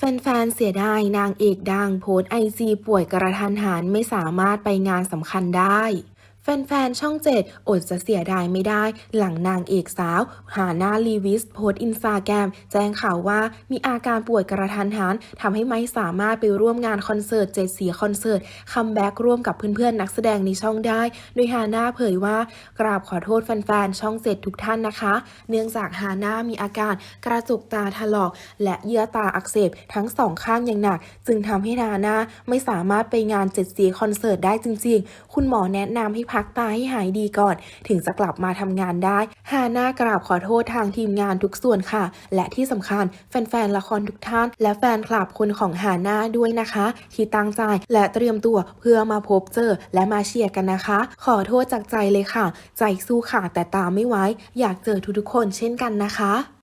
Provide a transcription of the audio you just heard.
แฟนๆ เสียดายนางเอกดังโพสไอจีป่วยกระทันหันไม่สามารถไปงานสำคัญได้ แฟนๆ ช่องเจ็ดอดจะเสียดายไม่ได้ หลังนางเอกสาว หาหน้าลีวิสโพสต์อินสตาแกรมแจ้งข่าวว่ามีอาการป่วยกระทันหันทำให้ไม่สามารถไปร่วมงานคอนเสิร์ตเจ็ดสีคอนเสิร์ตคัมแบ็กร่วมกับเพื่อนๆ นักแสดงในช่องได้ โดยฮาน่าเผยว่า กราบขอโทษแฟนๆ ช่องเจ็ดทุกท่านนะคะ เนื่องจากฮาน่ามีอาการกระจุกตาถลอก และเยื่อตาอักเสบทั้งสองข้างอย่างหนัก จึงทำให้ฮาน่าไม่สามารถไปงานเจ็ดสีคอนเสิร์ตได้จริง ๆ คุณหมอแนะนำให้พักตาให้หายดีก่อน ถึงจะกลับมาทำงานได้ฮาน่ากราบขอโทษทางทีมงานทุกส่วนค่ะ และที่สำคัญแฟนๆละครทุกท่าน และแฟนคลับคนของฮาน่าด้วยนะคะ ที่ตั้งใจและเตรียมตัวเพื่อมาพบเจอและมาเชียร์กันนะคะ ขอโทษจากใจเลยค่ะ ใจสู้ค่ะแต่ตามไม่ไหวอยากเจอทุกๆคนเช่นกันนะคะ